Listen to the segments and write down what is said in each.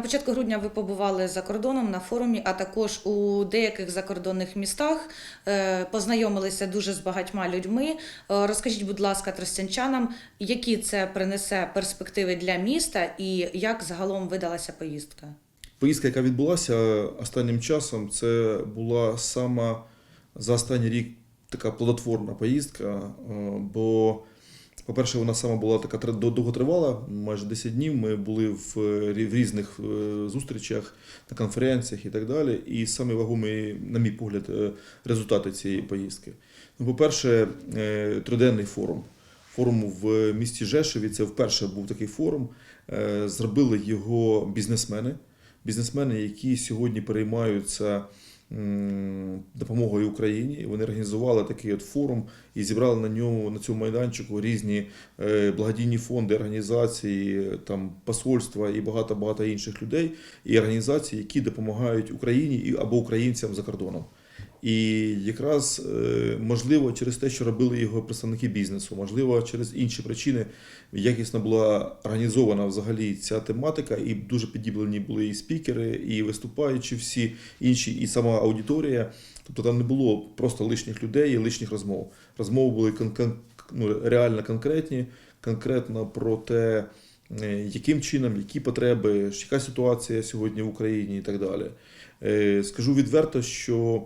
На початку грудня ви побували за кордоном на форумі, а також у деяких закордонних містах е, познайомилися дуже з багатьма людьми. Е, Розкажіть, будь ласка, тростянчанам, які це принесе перспективи для міста і як загалом видалася поїздка? Поїздка, яка відбулася останнім часом, це була сама за останній рік така плодотворна поїздка. е, Бо, по-перше, вона сама була така тр- довготривала, майже 10 днів. Ми були в, е, різних е, зустрічах, на конференціях і так далі. І саме вагомий, на мій погляд, е, результати цієї поїздки. Ну, по-перше, триденний форум. Форум в місті Жешеві це вперше був такий форум. Зробили його бізнесмени бізнесмени, які сьогодні переймаються допомогою Україні. Вони організували такий от форум і зібрали на ньому на цьому майданчику різні е, благодійні фонди, організації, там посольства і багато багато інших людей і організацій, які допомагають Україні або українцям за кордоном. І якраз е, можливо через те, що робили його представники бізнесу, можливо, через інші причини якісно була організована взагалі ця тематика, і дуже підіблені були і спікери, і виступаючі всі інші, і сама аудиторія. Тобто там не було просто лишніх людей і лишніх розмов. Розмови були кон- кон- ну, реально конкретні, конкретно про те, е, яким чином, які потреби, яка ситуація сьогодні в Україні і так далі. Е, Скажу відверто, що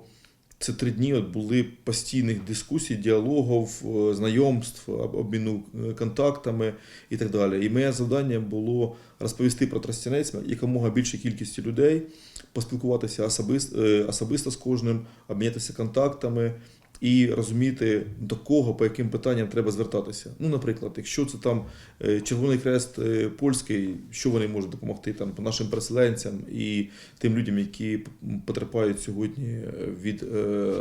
це три дні от були постійних дискусій, діалогів, е, знайомств, обміну е, контактами і так далі. І моє завдання було розповісти про Тростянець якомога більшій кількості людей, поспілкуватися особисто, особисто з кожним, обмінятися контактами і розуміти, до кого, по яким питанням треба звертатися. Ну, наприклад, якщо це там е, Червоний Хрест е, польський, що вони можуть допомогти там нашим переселенцям і тим людям, які потерпають сьогодні е, від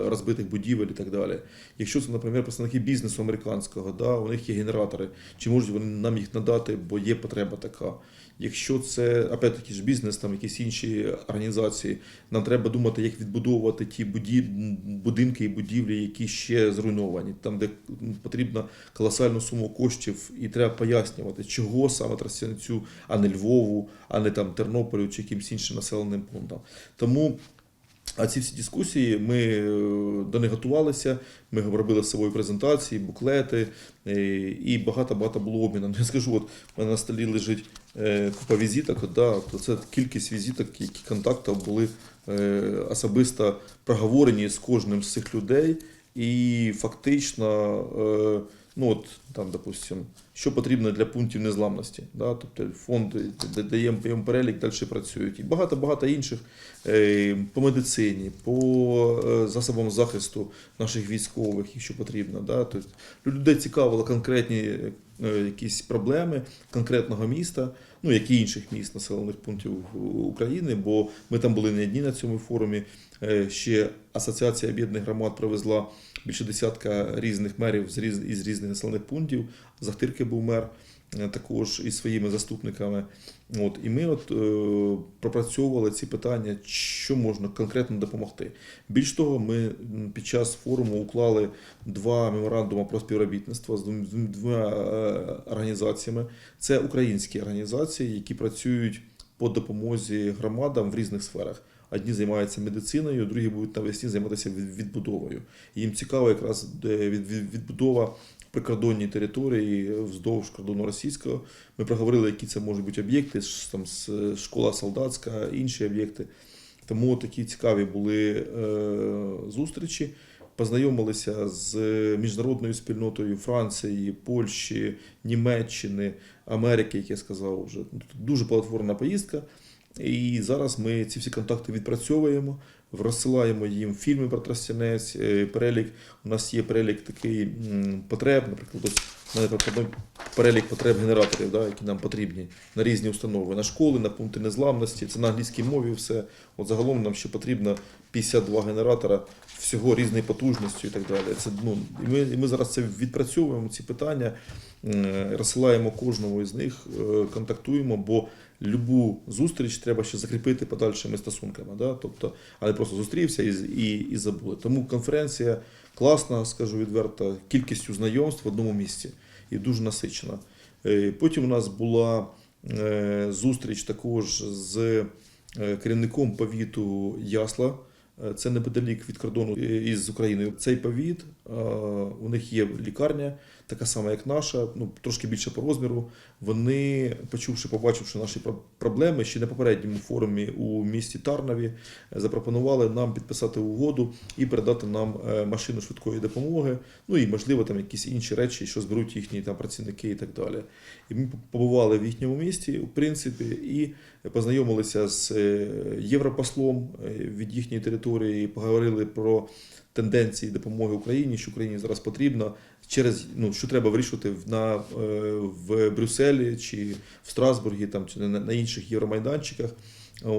розбитих будівель і так далі. Якщо це, наприклад, представники бізнесу американського, да, у них є генератори, чи можуть вони нам їх надати, бо є потреба така. Якщо це опять-таки ж бізнес, там якісь інші організації, нам треба думати, як відбудовувати ті будинки і будівлі, які ще зруйновані, там, де потрібна колосальну суму коштів, і треба пояснювати, чого саме Тростянцю, а не Львову, а не там Тернополю чи якимсь іншим населеним пунктам. Тому а ці всі дискусії ми е, до них готувалися. Ми робили з собою презентації, буклети е, і багато-багато було обміну. Ну, Я скажу, от в мене на столі лежить е, купа візиток. Да, то це кількість візиток, які контактів були особисто проговорені з кожним з цих людей. І фактично, ну от там, допустим, що потрібно для пунктів незламності. Да? Тобто фонд даємо перелік, далі працюють. І багато-багато інших е, по медицині, по е, засобам захисту наших військових, якщо потрібно. Да? Тобто людей цікавило конкретні е, якісь проблеми конкретного міста, ну як і інших міст населених пунктів України, бо ми там були не одні на цьому форумі. Ще Асоціація об'єднаних громад привезла більше десятка різних мерів з різ- із різних населених пунктів. Захтирки був мер е, також із своїми заступниками. От, і ми от, е, пропрацьовували ці питання, що можна конкретно допомогти. Більш того, ми під час форуму уклали два меморандуми про співробітництво з двома е, організаціями. Це українські організації, які працюють по допомозі громадам в різних сферах. Одні займаються медициною, другі будуть навесні займатися від- відбудовою. Їм цікаво якраз відбудова прикордонній території вздовж кордону російського. Ми проговорили, які це можуть бути об'єкти, там школа солдатська, інші об'єкти. Тому такі цікаві були е, зустрічі. Познайомилися з міжнародною спільнотою Франції, Польщі, Німеччини, Америки, як я сказав, вже дуже плодотворна поїздка. І зараз ми ці всі контакти відпрацьовуємо, розсилаємо їм фільми про Тростянець, е, перелік. У нас є перелік такий потреб, наприклад, ось перелік потреб генераторів, да, які нам потрібні на різні установи, на школи, на пункти незламності. Це на англійській мові все. От загалом нам ще потрібно 52 генератора всього різної потужності і так далі. Це, ну, і ми, і ми зараз це відпрацьовуємо, ці питання, розсилаємо кожному із них, е, контактуємо, бо любу зустріч треба ще закріпити подальшими стосунками. Да? Тобто, а не просто зустрівся і, і, і забули. Тому конференція класна, скажу відверто, кількістю знайомств в одному місці і дуже насичена. Е, Потім у нас була е, зустріч також з е, керівником повіту Ясла. Це неподалік від кордону із Україною. Цей повіт, у них є лікарня, така сама, як наша, ну трошки більше по розміру. Вони, почувши, побачивши наші про- проблеми, ще на попередньому форумі у місті Тарнові, е, запропонували нам підписати угоду і передати нам е, машину швидкої допомоги. Ну і можливо там якісь інші речі, що зберуть їхні там працівники і так далі. І ми побували в їхньому місті, в принципі, і познайомилися з е, європослом від їхньої території, поговорили про тенденції допомоги Україні, що Україні зараз потрібно, через ну що треба вирішувати на е, в Брюсселі чи в Страсбургі, там чи на, інших євромайданчиках,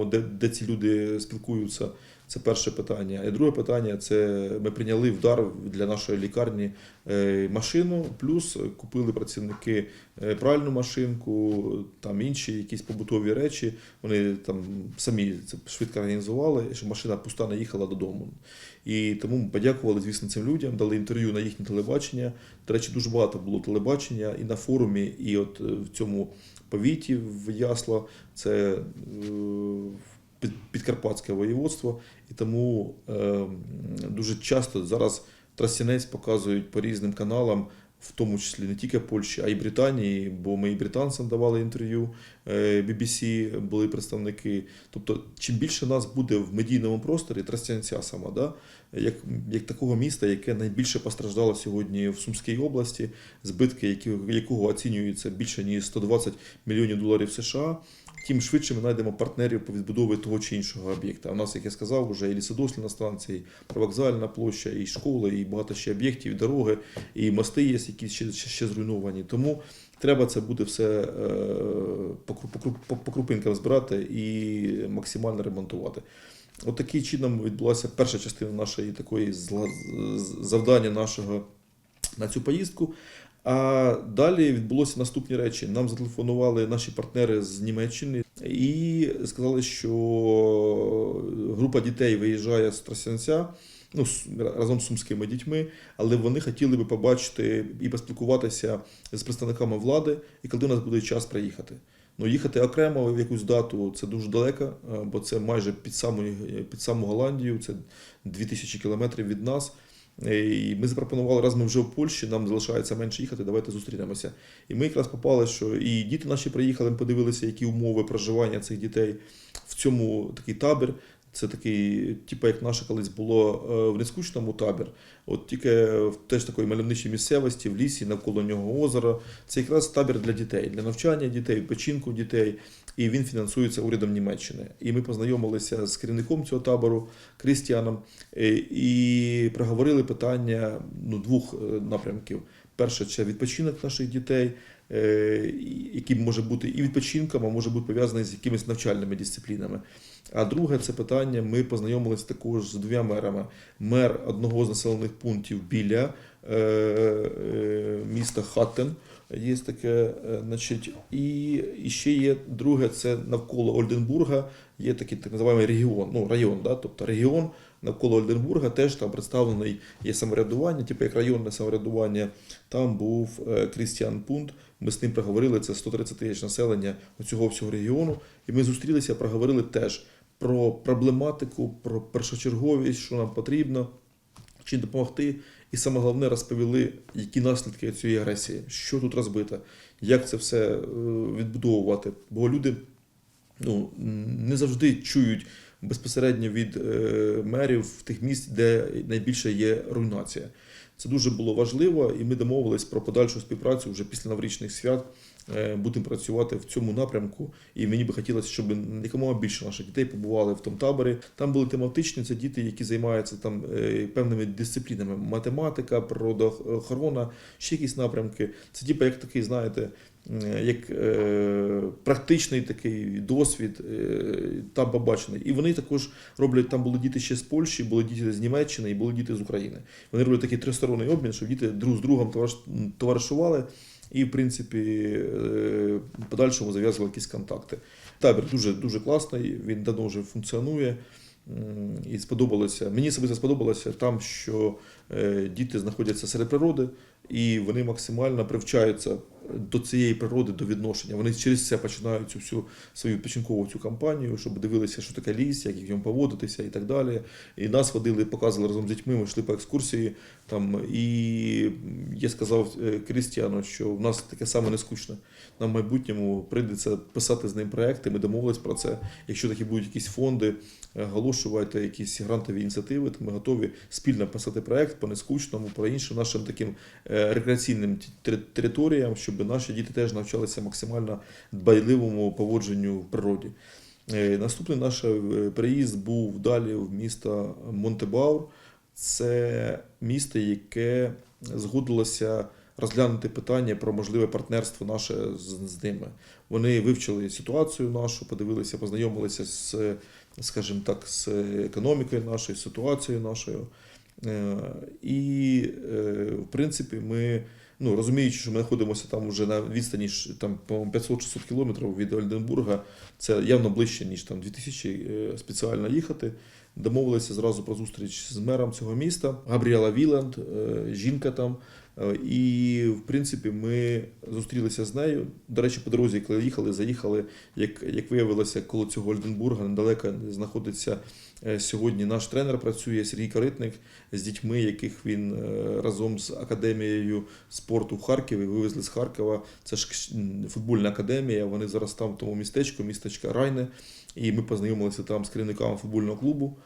де, де ці люди спілкуються. Це перше питання. І друге питання це ми прийняли в дар для нашої лікарні е, машину, плюс купили працівники е, пральну машинку, там інші якісь побутові речі. Вони там самі це швидко організували, щоб машина пуста не їхала додому. І тому ми подякували, звісно, цим людям, дали інтерв'ю на їхнє телебачення. До речі, дуже багато було телебачення і на форумі, і от е, в цьому повіті в Ясла. Це Підкарпатське воєводство, і тому е, дуже часто зараз трасінець показують по різним каналам, в тому числі не тільки Польщі, а й Британії, бо ми і британцям давали інтерв'ю, е, BBC були представники. Тобто, чим більше нас буде в медійному просторі, Тростянця сама, да, як, як такого міста, яке найбільше постраждало сьогодні в Сумській області, збитки, які, якого оцінюються більше ніж 120 мільйонів доларів США тим швидше ми знайдемо партнерів по відбудові того чи іншого об'єкта. У нас, як я сказав, вже і лісодослідна станція, і привокзальна площа, і школи, і багато ще об'єктів, і дороги, і мости є, які ще, ще, зруйновані. Тому треба це буде все е, по крупинкам збирати і максимально ремонтувати. От таким чином відбулася перша частина нашої такої завдання нашого на цю поїздку. А далі відбулося наступні речі. Нам зателефонували наші партнери з Німеччини і сказали, що група дітей виїжджає з Тростянця ну, разом з сумськими дітьми, але вони хотіли би побачити і поспілкуватися з представниками влади, і коли у нас буде час приїхати. Ну, їхати окремо в якусь дату це дуже далеко, е, бо це майже під саму, під саму Голландію, це 2000 кілометрів від нас. Е, І ми запропонували, раз ми вже в Польщі, нам залишається менше їхати, давайте зустрінемося. І ми якраз попали, що і діти наші приїхали, ми подивилися, які умови проживання цих дітей в цьому такий табір. Це такий, типу, як наше колись було е, в нескучному табір, от тільки в теж такої мальовничій місцевості, в лісі, навколо нього озеро. Це якраз табір для дітей, для навчання дітей, відпочинку дітей. І він фінансується урядом Німеччини. І ми познайомилися з керівником цього табору Крістіаном е, і проговорили питання ну, двох е, напрямків. Перше, це відпочинок наших дітей, який може бути і відпочинком, а може бути пов'язаний з якимись навчальними дисциплінами. А друге це питання. Ми познайомилися також з двома мерами. Мер одного з населених пунктів біля е, е, міста Хаттен. Є таке, е, значить, і, і ще є друге, це навколо Ольденбурга, є такий так називаємо регіон, ну район, да? тобто регіон навколо Ольденбурга теж там представлений є самоврядування, типу як районне самоврядування. Там був Крістіан Пунт. Ми з ним проговорили, це 130 тисяч населення цього всього регіону. І ми зустрілися, проговорили теж про проблематику, про першочерговість, що нам потрібно, чим допомогти. І саме головне розповіли, які наслідки цієї агресії, що тут розбито, як це все е, відбудовувати. Бо люди ну, не завжди чують безпосередньо від е, мерів тих місць, де найбільше є руйнація. Це дуже було важливо, і ми домовились про подальшу співпрацю вже після новорічних свят. Е, Будемо працювати в цьому напрямку, і мені би хотілося, щоб якомога більше наших дітей побували в тому таборі. Там були тематичні, це діти, які займаються там е, певними дисциплінами: математика, природоохорона, ще якісь напрямки. Це типу як такий, знаєте, як е, практичний такий досвід е, там побачений. І вони також роблять, там були діти ще з Польщі, були діти з Німеччини і були діти з України. Вони роблять такий тристоронній обмін, щоб діти друг з другом товариш- товаришували і, в принципі, е, подальшому зав'язували якісь контакти. Табір дуже дуже класний, він давно вже функціонує. І сподобалося. Мені особисто сподобалося там, що е, діти знаходяться серед природи, і вони максимально привчаються до цієї природи, до відношення. Вони через це починають цю всю свою відпочинкову цю кампанію, щоб дивилися, що таке ліс, як в ньому поводитися і так далі. І нас водили, показували разом з дітьми, ми йшли по екскурсії. Там, і я сказав е, Крістіану, що в нас таке саме не скучне. Нам в майбутньому прийдеться писати з ним проекти, ми домовились про це. Якщо такі будуть якісь фонди, е, оголошувати якісь грантові ініціативи, то ми готові спільно писати проект по нескучному, по іншим нашим таким е, рекреаційним територіям, щоб наші діти теж навчалися максимально дбайливому поводженню в природі. Е, Наступний наш е, приїзд був далі в місто Монтебаур. Це місто, яке згодилося розглянути питання про можливе партнерство наше з, з ними. Вони вивчили ситуацію нашу, подивилися, познайомилися з, скажімо так, з економікою нашою, ситуацією нашою. Е, І, е, в принципі, ми, ну, розуміючи, що ми знаходимося там вже на відстані там, 500-600 кілометрів від Ольденбурга, це явно ближче, ніж там 2000 е, спеціально їхати. Домовилися зразу про зустріч з мером цього міста Габріела Віланд, жінка там. Е, І, в принципі, ми зустрілися з нею. До речі, по дорозі, коли їхали, заїхали, як, як виявилося, коло цього Ольденбурга недалеко знаходиться е, сьогодні наш тренер працює Сергій Коритник з дітьми, яких він е, разом з академією спорту в Харкові вивезли з Харкова. Це ж футбольна академія. Вони зараз там в тому містечку, містечка Райне. І ми познайомилися там з керівниками футбольного клубу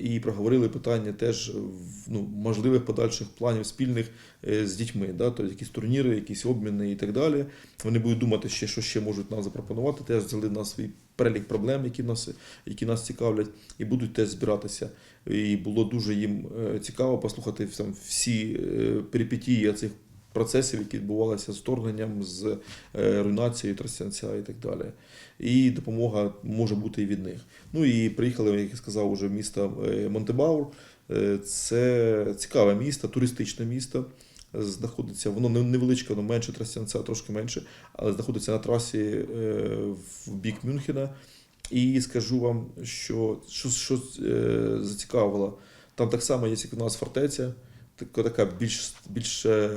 і проговорили питання теж в- ну, можливих подальших планів спільних е, з дітьми, да, тобто якісь турніри, якісь обміни і так далі. Вони будуть думати, ще, що ще можуть нам запропонувати. Теж взяли на свій перелік проблем, які нас, які нас цікавлять, і будуть теж збиратися. І було дуже їм е, цікаво послухати всі е, перипетії цих процесів, які відбувалися з вторгненням, з е, руйнацією Тростянця і так далі. І допомога може бути і від них. Ну і приїхали, як я сказав, уже в місто е, Монтебаур. Е, Це цікаве місто, туристичне місто. Знаходиться, воно не- невеличке, воно менше Тростянця, трошки менше, але знаходиться на трасі в бік Мюнхена. І скажу вам, що, що, що зацікавило. Там так само є, як у нас фортеця, така, більш, більш е,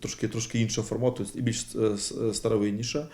трошки, трошки іншого формату і більш е, е, старовинніша.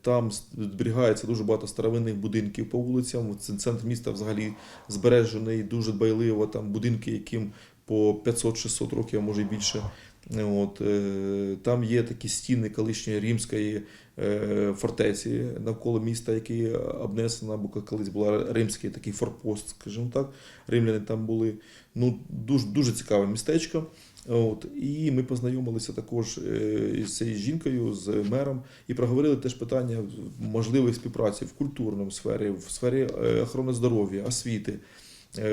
Там зберігається дуже багато старовинних будинків по вулицям. Центр міста взагалі збережений дуже дбайливо. Там будинки, яким по 500-600 років, а може і більше. От, е, там є такі стіни колишньої римської е, фортеці навколо міста, які обнесена, бо колись була римський такий форпост, скажімо так. Римляни там були. Ну, дуже, дуже цікаве містечко. От, і ми познайомилися також е, з цією жінкою, з мером, і проговорили теж питання можливої співпраці в культурному сфері, в сфері охорони здоров'я, освіти,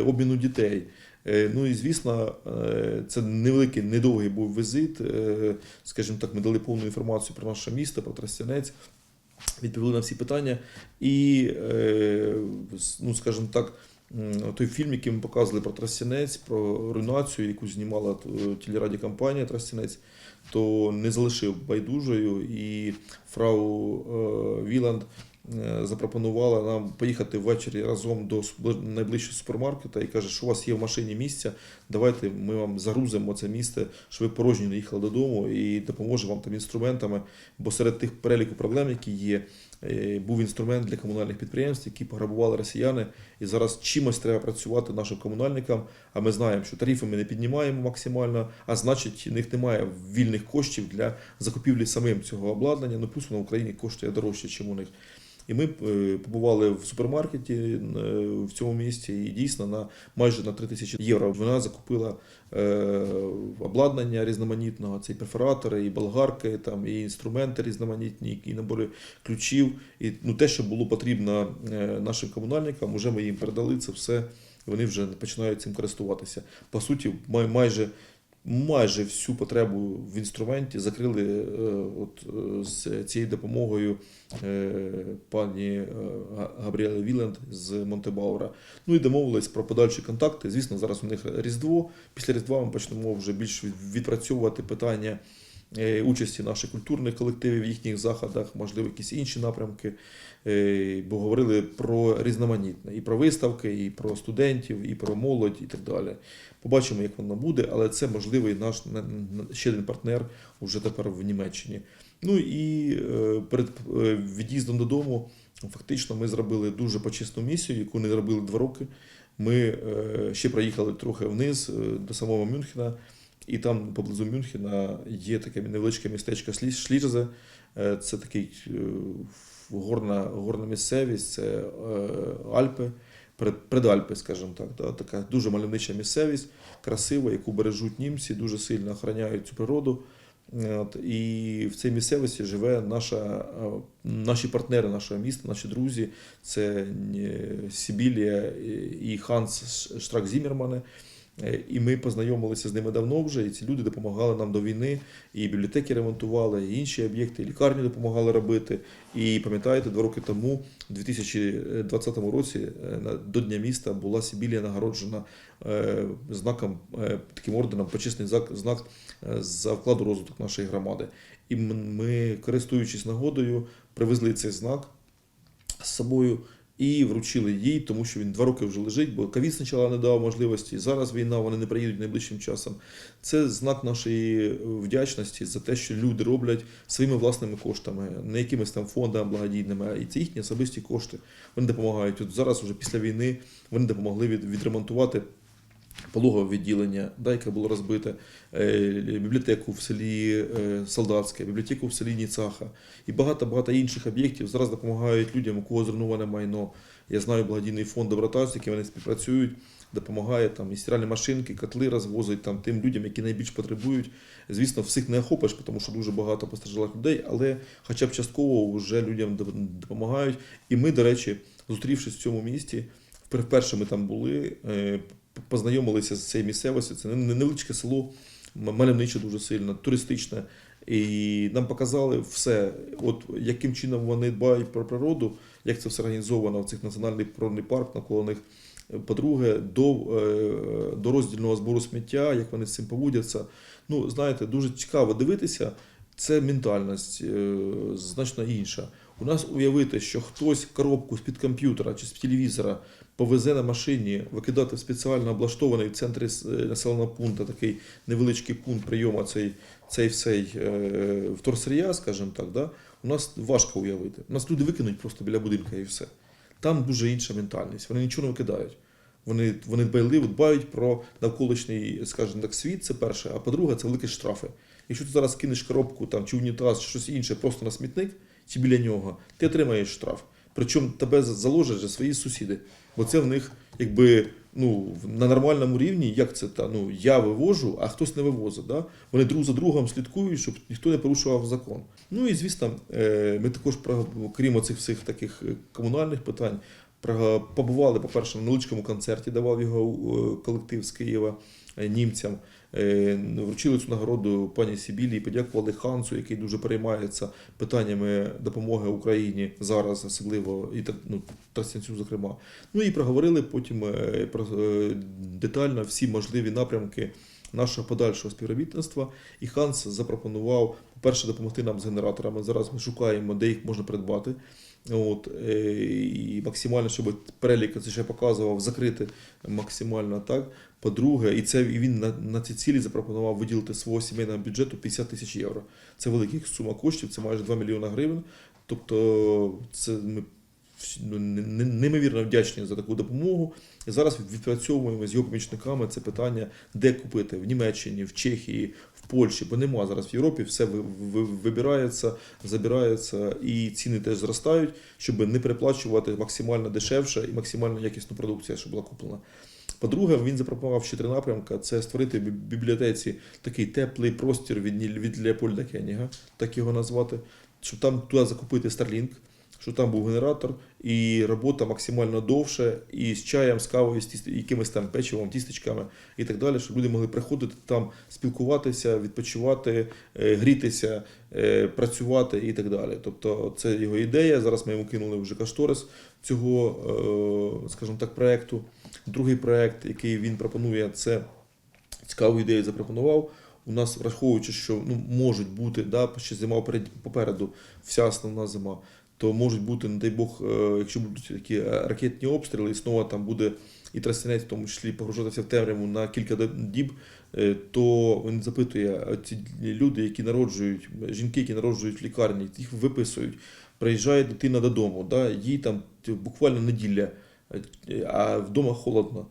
обміну дітей. Е, Ну і звісно, е, це невеликий, недовгий був візит. Е, Скажімо так, ми дали повну інформацію про наше місто, про Тростянець, відповіли на всі питання. І, ну, скажімо так, той фільм, який ми показували про Тростянець, про руйнацію, яку знімала телерадіокомпанія Тростянець, то не залишив байдужою. І фрау Віланд запропонувала нам поїхати ввечері разом до найближчого супермаркета і каже, що у вас є в машині місця, давайте ми вам загрузимо це місце, щоб ви порожні не їхали додому і допоможемо вам там інструментами. Бо серед тих переліку проблем, які є, е, був інструмент для комунальних підприємств, які пограбували росіяни. І зараз чимось треба працювати нашим комунальникам. А ми знаємо, що тарифи ми не піднімаємо максимально, а значить, в них немає вільних коштів для закупівлі самим цього обладнання. Ну плюс воно в Україні коштує дорожче, ніж у них. І ми е, побували в супермаркеті е, в цьому місті, і дійсно на майже на 3 тисячі євро вона закупила е, обладнання різноманітного, це і перфоратори, і болгарки, там, і інструменти різноманітні, і набори ключів. І ну, те, що було потрібно нашим комунальникам, вже ми їм передали це все. Вони вже починають цим користуватися. По суті, май- майже майже всю потребу в інструменті закрили е, от, е, з цією допомогою е, пані Га- Габріели Віленд з Монтебаура. Ну і домовились про подальші контакти. Звісно, зараз у них Різдво. Після Різдва ми почнемо вже більш відпрацьовувати питання. Участі наших культурних колективів в їхніх заходах, можливо, якісь інші напрямки, бо говорили про різноманітне, і про виставки, і про студентів, і про молодь, і так далі. Побачимо, як воно буде, але це можливий наш на- на- ще один партнер вже тепер в Німеччині. Ну і е, перед е, від'їздом додому фактично ми зробили дуже почесну місію, яку не робили два роки. Ми е, ще проїхали трохи вниз до самого Мюнхена, і там поблизу Мюнхена є таке невеличке містечко Шлі- Шлірзе. Це такий горна, горна місцевість, це Альпи, предальпи, скажімо так. Да? Така дуже мальовнича місцевість, красива, яку бережуть німці, дуже сильно охороняють цю природу. От, і в цій місцевості живе наша, е, наші партнери нашого міста, наші друзі. Це е, Сібілія і Ханс Штрак Зімермани. Е, І ми познайомилися з ними давно вже, і ці люди допомагали нам до війни, і бібліотеки ремонтували, і інші об'єкти, і лікарні допомагали робити. І пам'ятаєте, два роки тому, у 2020 році, е, до Дня міста була Сібілія нагороджена е, знаком, таким орденом, почесний знак за вклад у розвиток нашої громади. І ми, користуючись нагодою, привезли цей знак з собою і вручили їй, тому що він два роки вже лежить, бо ковід спочатку не дав можливості. Зараз війна, вони не приїдуть найближчим часом. Це знак нашої вдячності за те, що люди роблять своїми власними коштами, не якимись там фондами благодійними, а і це їхні особисті кошти. Вони допомагають. От зараз, вже після війни, вони допомогли від, відремонтувати. Пологове відділення, да, яке було розбите, е, бібліотеку в селі е, Солдатське, бібліотеку в селі Ніцаха і багато-багато інших об'єктів зараз допомагають людям, у кого зруйноване майно. Я знаю благодійний фонд добротаж, з яким вони співпрацюють, допомагає там і стиральні машинки, котли розвозить там тим людям, які найбільш потребують. Звісно, всіх не охопиш, тому що дуже багато постраждалих людей, але хоча б частково вже людям допомагають. І ми, до речі, зустрівшись в цьому місті, вперше ми там були, е, познайомилися з цією місцевістю. Це не- невеличке село, мальовниче дуже сильно, туристичне. І нам показали все, от яким чином вони дбають про природу, як це все організовано в цих національний природний парк навколо них. По-друге, до, е, до роздільного збору сміття, як вони з цим поводяться. Ну, знаєте, дуже цікаво дивитися. Це ментальність е, значно інша. У нас уявити, що хтось коробку з-під комп'ютера чи з телевізора повезе на машині, викидати в спеціально облаштований в центрі е, населеного пункту такий невеличкий пункт прийому цей, цей всей е, вторсир'я, скажімо так, да? у нас важко уявити. У нас люди викинуть просто біля будинка і все. Там дуже інша ментальність. Вони нічого не викидають. Вони, вони дбайливо дбають про навколишній, скажімо так, світ, це перше, а по-друге, це великі штрафи. Якщо ти зараз кинеш коробку там, чи унітаз, чи щось інше просто на смітник, чи біля нього, ти отримаєш штраф. Причому тебе заложать вже свої сусіди. Бо це в них якби ну, на нормальному рівні, як це та, ну, я вивожу, а хтось не вивозить. Да? Вони друг за другом слідкують, щоб ніхто не порушував закон. Ну і звісно, е, ми також, крім цих всіх таких е, комунальних питань, побували, по-перше, на невеличкому концерті, давав його е, колектив з Києва німцям. Е, Вручили цю нагороду пані Сібілі і подякували Хансу, який дуже переймається питаннями допомоги Україні зараз, особливо і ну, Тростянцю, зокрема. Ну і проговорили потім е, про е, детально всі можливі напрямки нашого подальшого співробітництва. І Ханс запропонував, по-перше, допомогти нам з генераторами. Зараз ми шукаємо, де їх можна придбати. От, е, і максимально, щоб перелік це ще показував, закрити максимально так. По-друге, і це і він на, на ці цілі запропонував виділити свого сімейного бюджету 50 тисяч євро. Це велика сума коштів, це майже 2 мільйони гривень. Тобто, це ми ну, не- не- неймовірно вдячні за таку допомогу. Зараз відпрацьовуємо з його помічниками це питання, де купити в Німеччині, в Чехії, в Польщі, бо нема зараз в Європі, все ви- ви- вибирається, забирається, і ціни теж зростають, щоб не переплачувати максимально дешевше і максимально якісну продукцію, що була куплена. По-друге, він запропонував ще три напрямки: це створити в бібліотеці такий теплий простір від, від Леопольда Кеніга, так його назвати, щоб там туди закупити Starlink, щоб там був генератор, і робота максимально довше, і з чаєм, з кавою, з якимись там печивом, тістечками і так далі, щоб люди могли приходити там, спілкуватися, відпочивати, е, грітися, е, працювати і так далі. Тобто це його ідея. Зараз ми йому кинули вже кошторис цього, е, скажімо так, проекту. Другий проект, який він пропонує, це цікаву ідею запропонував. У нас, враховуючи, що ну, можуть бути, да, ще зима попереду, вся основна зима, то можуть бути, не дай Бог, е, якщо будуть такі е, ракетні обстріли, і знову там буде і Тростянець, в тому числі погружатися в темряву на кілька діб, е, то він запитує ці люди, які народжують, жінки, які народжують в лікарні, їх виписують. Приїжджає дитина додому, да, їй там буквально неділя, а вдома холодно.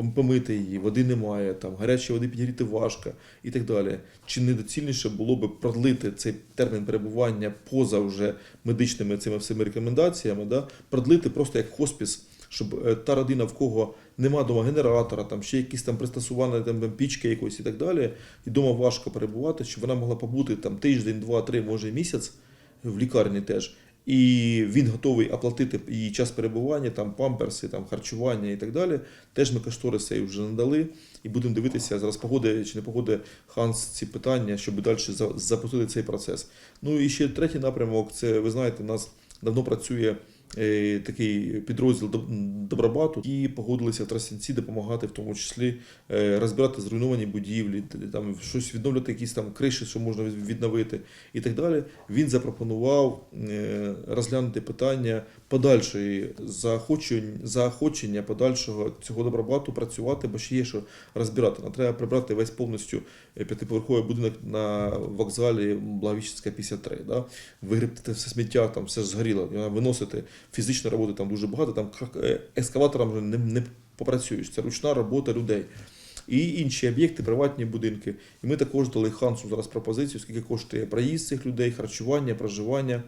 Пом- Помити її, води немає, там гарячої води підігріти важко і так далі. Чи недоцільніше було би продлити цей термін перебування поза вже медичними цими всіми рекомендаціями, да? продлити просто як хоспіс, щоб е, та родина, в кого нема дома генератора, там ще якісь там пристосування, там там, пічки якоїсь і так далі, і дома важко перебувати, щоб вона могла побути там тиждень, два, три, може місяць в лікарні теж. І він готовий оплатити її час перебування, там памперси, там харчування і так далі. Теж ми кошториси вже надали, і будемо дивитися зараз погоди чи не погоди Ханс ці питання, щоб далі запустити цей процес. Ну і ще третій напрямок це ви знаєте, у нас давно працює. Е, Такий підрозділ Доб- Добробату, і погодилися в Тростянці допомагати, в тому числі е, розбирати зруйновані будівлі, там щось відновлювати, якісь там криші, що можна відновити, і так далі. Він запропонував е, розглянути питання подальшої заохочення, заохочення подальшого цього добробату працювати, бо ще є що розбирати. Нам треба прибрати весь повністю п'ятиповерховий будинок на вокзалі Благовіщенська 53. Да? Вигребти все сміття, там все згоріло, виносити фізичної роботи там дуже багато, там е, ескаватором не, не попрацюєш. Це ручна робота людей. І інші об'єкти, приватні будинки. І ми також дали Хансу зараз пропозицію, скільки коштує проїзд цих людей, харчування, проживання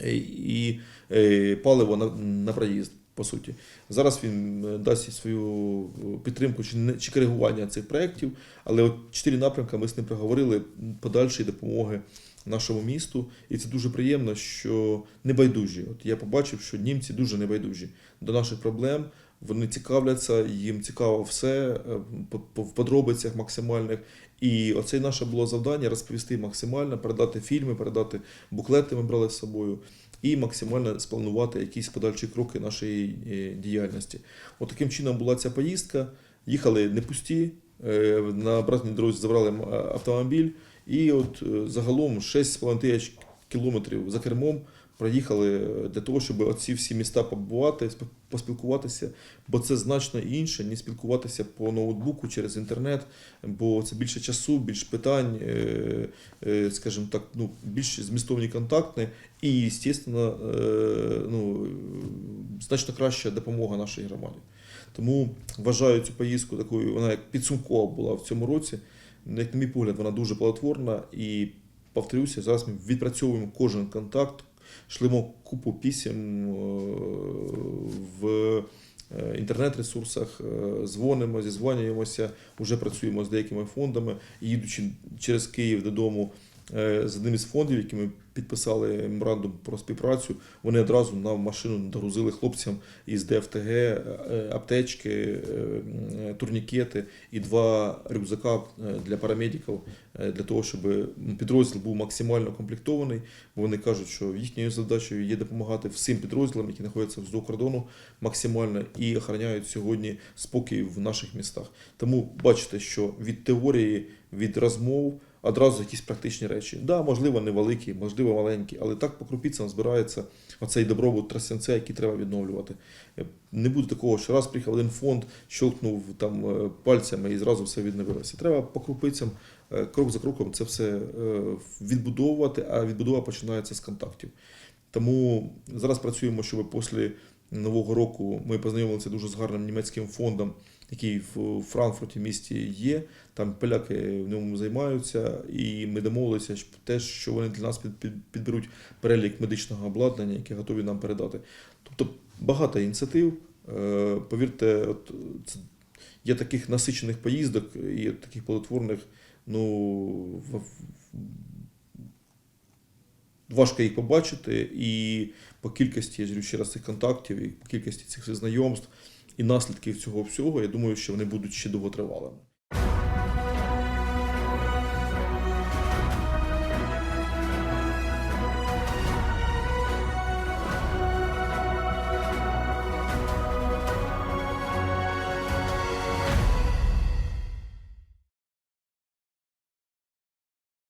е, і е, паливо на, на проїзд. По суті, зараз він дасть свою підтримку чи, не- чи коригування цих проєктів, але от чотири напрямки ми з ним проговорили подальшої допомоги нашому місту, і це дуже приємно, що небайдужі. От я побачив, що німці дуже небайдужі до наших проблем. Вони цікавляться, їм цікаво все е, в подробицях максимальних. І оце наше було завдання розповісти максимально, передати фільми, передати буклети ми брали з собою і максимально спланувати якісь подальші кроки нашої е, діяльності. От таким чином була ця поїздка. Їхали не пусті, е, на обратній дорозі забрали автомобіль, і от е, загалом 6,5 тисяч кілометрів за кермом проїхали е, для того, щоб оці всі міста побувати, сп- поспілкуватися, бо це значно інше, ніж спілкуватися по ноутбуку через інтернет, бо це більше часу, більше питань, е, скажімо так, ну, більш змістовні контакти і, звісно, ну, значно краща допомога нашій громаді. Тому вважаю цю поїздку такою, вона як підсумкова була в цьому році. Як на мій погляд, вона дуже плодотворна і повторюся, зараз ми відпрацьовуємо кожен контакт, шлемо купу пісім е, в е, інтернет-ресурсах, е, дзвонимо, зізвонюємося, вже працюємо з деякими фондами, їдучи через Київ додому з одним із фондів, які ми підписали меморандум про співпрацю, вони одразу на машину догрузили хлопцям із ДФТГ е, аптечки, е, турнікети і два рюкзака е, для парамедиків, е, для того, щоб підрозділ був максимально комплектований. Бо вони кажуть, що їхньою задачею є допомагати всім підрозділам, які знаходяться вздовж кордону, максимально і охороняють сьогодні спокій в наших містах. Тому бачите, що від теорії, від розмов. Одразу якісь практичні речі. Да, можливо, невеликі, можливо, маленькі, але так по крупицям збирається оцей добробут Тростянця, який треба відновлювати. Не буде такого, що раз приїхав один фонд, щелкнув там е, пальцями і зразу все відновилося. Треба по крупицям, е, крок за кроком це все е, відбудовувати, а відбудова починається з контактів. Тому зараз працюємо, щоб після Нового року ми познайомилися дуже з гарним німецьким фондом, який в Франкфурті місті є. Там поляки в ньому займаються, і ми домовилися що теж, що вони для нас під, під, підберуть перелік медичного обладнання, яке готові нам передати. Тобто багато ініціатив. Е, Повірте, от це є таких насичених поїздок і таких плодотворних, ну важко їх побачити, і по кількості, я ще раз, цих контактів, і по кількості цих знайомств і наслідків цього всього, я думаю, що вони будуть ще довготривалими.